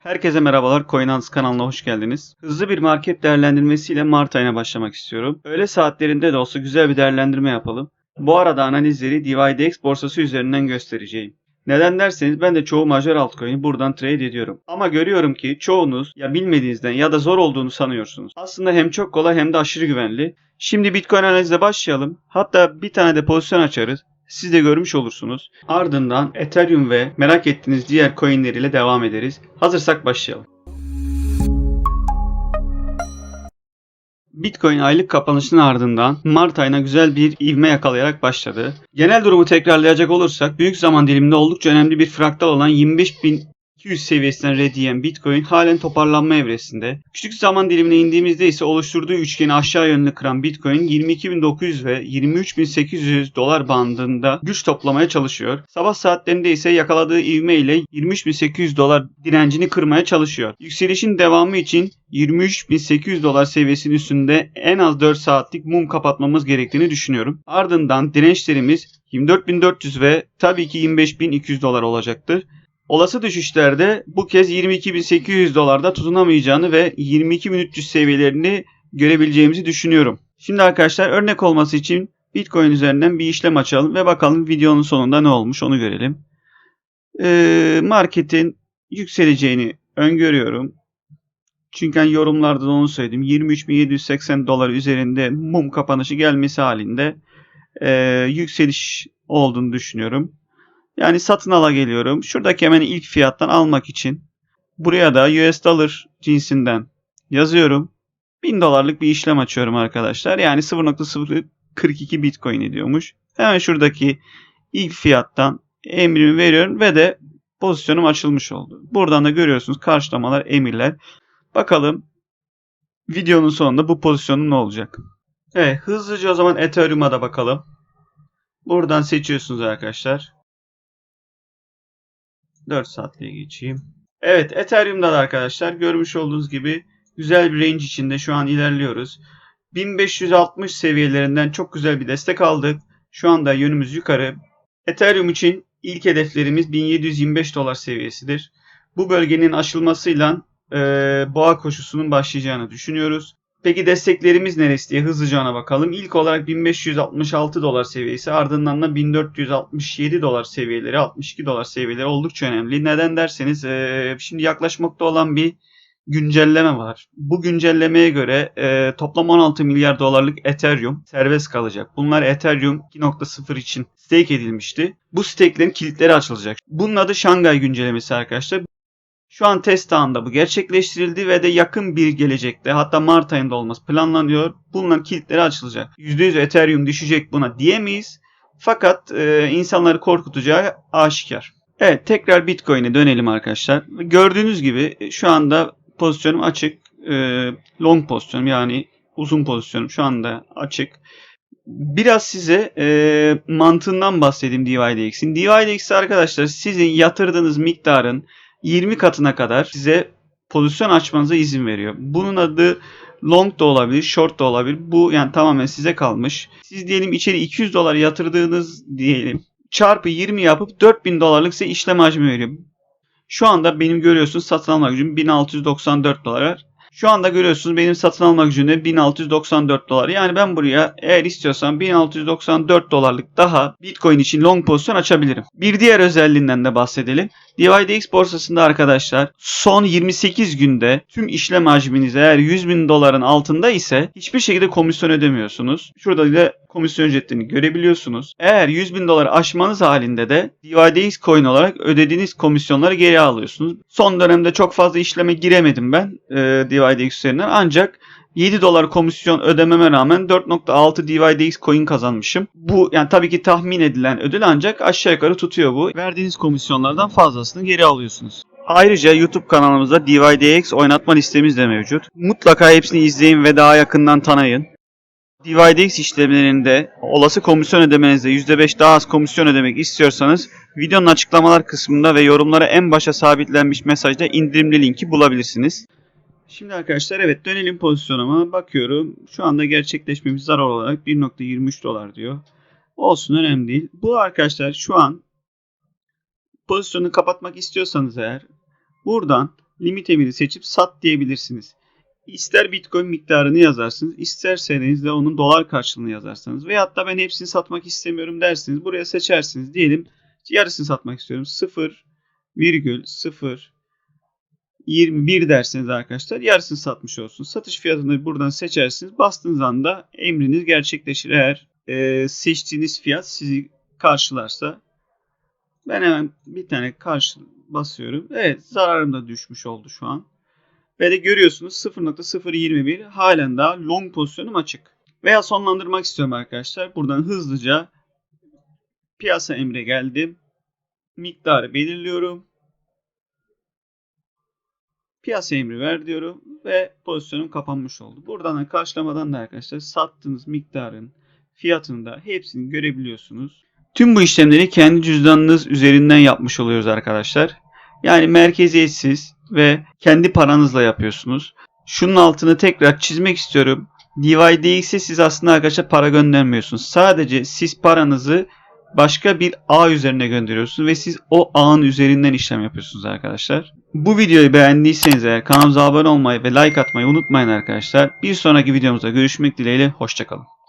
Herkese merhabalar, CoinAns kanalına hoş geldiniz. Hızlı bir market değerlendirmesiyle Mart ayına başlamak istiyorum. Öğle saatlerinde de olsa güzel bir değerlendirme yapalım. Bu arada analizleri DYDX borsası üzerinden göstereceğim. Neden derseniz ben de çoğu majör altcoin'i buradan trade ediyorum. Ama görüyorum ki çoğunuz ya bilmediğinizden ya da zor olduğunu sanıyorsunuz. Aslında hem çok kolay hem de aşırı güvenli. Şimdi Bitcoin analizle başlayalım. Hatta bir tane de pozisyon açarız. Siz de görmüş olursunuz. Ardından Ethereum ve merak ettiğiniz diğer coinler ile devam ederiz. Hazırsak başlayalım. Bitcoin aylık kapanışının ardından Mart ayına güzel bir ivme yakalayarak başladı. Genel durumu tekrarlayacak olursak büyük zaman diliminde oldukça önemli bir fraktal olan 25.200 seviyesinden rediyen Bitcoin halen toparlanma evresinde. Küçük zaman dilimine indiğimizde ise oluşturduğu üçgeni aşağı yönlü kıran Bitcoin 22.900 ve 23.800 dolar bandında güç toplamaya çalışıyor. Sabah saatlerinde ise yakaladığı ivme ile 23.800 dolar direncini kırmaya çalışıyor. Yükselişin devamı için 23.800 dolar seviyesinin üstünde en az 4 saatlik mum kapatmamız gerektiğini düşünüyorum. Ardından dirençlerimiz 24.400 ve tabii ki 25.200 dolar olacaktır. Olası düşüşlerde bu kez 22.800 dolarda tutunamayacağını ve 22.300 seviyelerini görebileceğimizi düşünüyorum. Şimdi arkadaşlar örnek olması için Bitcoin üzerinden bir işlem açalım ve bakalım videonun sonunda ne olmuş onu görelim. Ee, marketin yükseleceğini öngörüyorum. Çünkü hani yorumlarda da onu söyledim. 23.780 dolar üzerinde mum kapanışı gelmesi halinde e, yükseliş olduğunu düşünüyorum. Yani satın ala geliyorum. Şuradaki hemen ilk fiyattan almak için buraya da US dollar cinsinden yazıyorum. 1000 dolarlık bir işlem açıyorum arkadaşlar. Yani 0.042 Bitcoin ediyormuş. Hemen şuradaki ilk fiyattan emrimi veriyorum ve de pozisyonum açılmış oldu. Buradan da görüyorsunuz karşılamalar, emirler. Bakalım videonun sonunda bu pozisyonun ne olacak? Evet hızlıca o zaman Ethereum'a da bakalım. Buradan seçiyorsunuz arkadaşlar. 4 saatliğe geçeyim. Evet Ethereum'da da arkadaşlar görmüş olduğunuz gibi güzel bir range içinde şu an ilerliyoruz. 1560 seviyelerinden çok güzel bir destek aldık. Şu anda yönümüz yukarı. Ethereum için ilk hedeflerimiz 1725 dolar seviyesidir. Bu bölgenin aşılmasıyla e, boğa koşusunun başlayacağını düşünüyoruz. Peki desteklerimiz neresi diye hızlıca ona bakalım. İlk olarak 1566 dolar seviyesi ardından da 1467 dolar seviyeleri 62 dolar seviyeleri oldukça önemli. Neden derseniz e, şimdi yaklaşmakta olan bir güncelleme var. Bu güncellemeye göre e, toplam 16 milyar dolarlık Ethereum serbest kalacak. Bunlar Ethereum 2.0 için stake edilmişti. Bu stake'lerin kilitleri açılacak. Bunun adı Şangay güncellemesi arkadaşlar. Şu an test ağında bu gerçekleştirildi ve de yakın bir gelecekte hatta Mart ayında olması planlanıyor. Bunların kilitleri açılacak. %100 Ethereum düşecek buna diyemeyiz. Fakat e, insanları korkutacağı aşikar. Evet tekrar Bitcoin'e dönelim arkadaşlar. Gördüğünüz gibi e, şu anda pozisyonum açık. E, long pozisyonum yani uzun pozisyonum şu anda açık. Biraz size e, mantığından bahsedeyim DYDX'in. DYDX arkadaşlar sizin yatırdığınız miktarın 20 katına kadar size pozisyon açmanıza izin veriyor. Bunun adı long da olabilir, short da olabilir. Bu yani tamamen size kalmış. Siz diyelim içeri 200 dolar yatırdığınız diyelim. Çarpı 20 yapıp 4000 dolarlık size işlem hacmi veriyor. Şu anda benim görüyorsunuz satın alma gücüm 1694 dolar. Şu anda görüyorsunuz benim satın alma gücüm de 1694 dolar. Yani ben buraya eğer istiyorsam 1694 dolarlık daha Bitcoin için long pozisyon açabilirim. Bir diğer özelliğinden de bahsedelim. DYDX borsasında arkadaşlar son 28 günde tüm işlem hacminiz eğer 100 bin doların altında ise hiçbir şekilde komisyon ödemiyorsunuz. Şurada da komisyon ücretlerini görebiliyorsunuz. Eğer 100 bin doları aşmanız halinde de DYDX coin olarak ödediğiniz komisyonları geri alıyorsunuz. Son dönemde çok fazla işleme giremedim ben e, DYDX üzerinden ancak 7 dolar komisyon ödememe rağmen 4.6 DYDX coin kazanmışım. Bu yani tabii ki tahmin edilen ödül ancak aşağı yukarı tutuyor bu. Verdiğiniz komisyonlardan fazlasını geri alıyorsunuz. Ayrıca YouTube kanalımızda DYDX oynatma listemiz de mevcut. Mutlaka hepsini izleyin ve daha yakından tanıyın. DYDX işlemlerinde olası komisyon ödemenizde %5 daha az komisyon ödemek istiyorsanız videonun açıklamalar kısmında ve yorumlara en başa sabitlenmiş mesajda indirimli linki bulabilirsiniz. Şimdi arkadaşlar evet dönelim pozisyonuma. Bakıyorum şu anda gerçekleşmemiz zarar olarak 1.23 dolar diyor. Olsun önemli değil. Bu arkadaşlar şu an pozisyonu kapatmak istiyorsanız eğer buradan limit emiri seçip sat diyebilirsiniz. İster Bitcoin miktarını yazarsınız, isterseniz de onun dolar karşılığını yazarsanız veyahut da ben hepsini satmak istemiyorum dersiniz. Buraya seçersiniz. Diyelim yarısını satmak istiyorum. 0 virgül 0 21 derseniz arkadaşlar yarısını satmış olsun. Satış fiyatını buradan seçersiniz. Bastığınız anda emriniz gerçekleşir. Eğer e, seçtiğiniz fiyat sizi karşılarsa ben hemen bir tane karşı basıyorum. Evet zararım da düşmüş oldu şu an. Ve de görüyorsunuz 0.021 halen daha long pozisyonum açık. Veya sonlandırmak istiyorum arkadaşlar. Buradan hızlıca piyasa emre geldim. Miktarı belirliyorum. Piyasa emri ver diyorum ve pozisyonum kapanmış oldu. Buradan da karşılamadan da arkadaşlar sattığınız miktarın fiyatını da hepsini görebiliyorsunuz. Tüm bu işlemleri kendi cüzdanınız üzerinden yapmış oluyoruz arkadaşlar. Yani merkeziyetsiz ve kendi paranızla yapıyorsunuz. Şunun altını tekrar çizmek istiyorum. DYDX'e siz aslında arkadaşlar para göndermiyorsunuz. Sadece siz paranızı başka bir ağ üzerine gönderiyorsunuz ve siz o ağın üzerinden işlem yapıyorsunuz arkadaşlar. Bu videoyu beğendiyseniz eğer kanalımıza abone olmayı ve like atmayı unutmayın arkadaşlar. Bir sonraki videomuzda görüşmek dileğiyle hoşçakalın.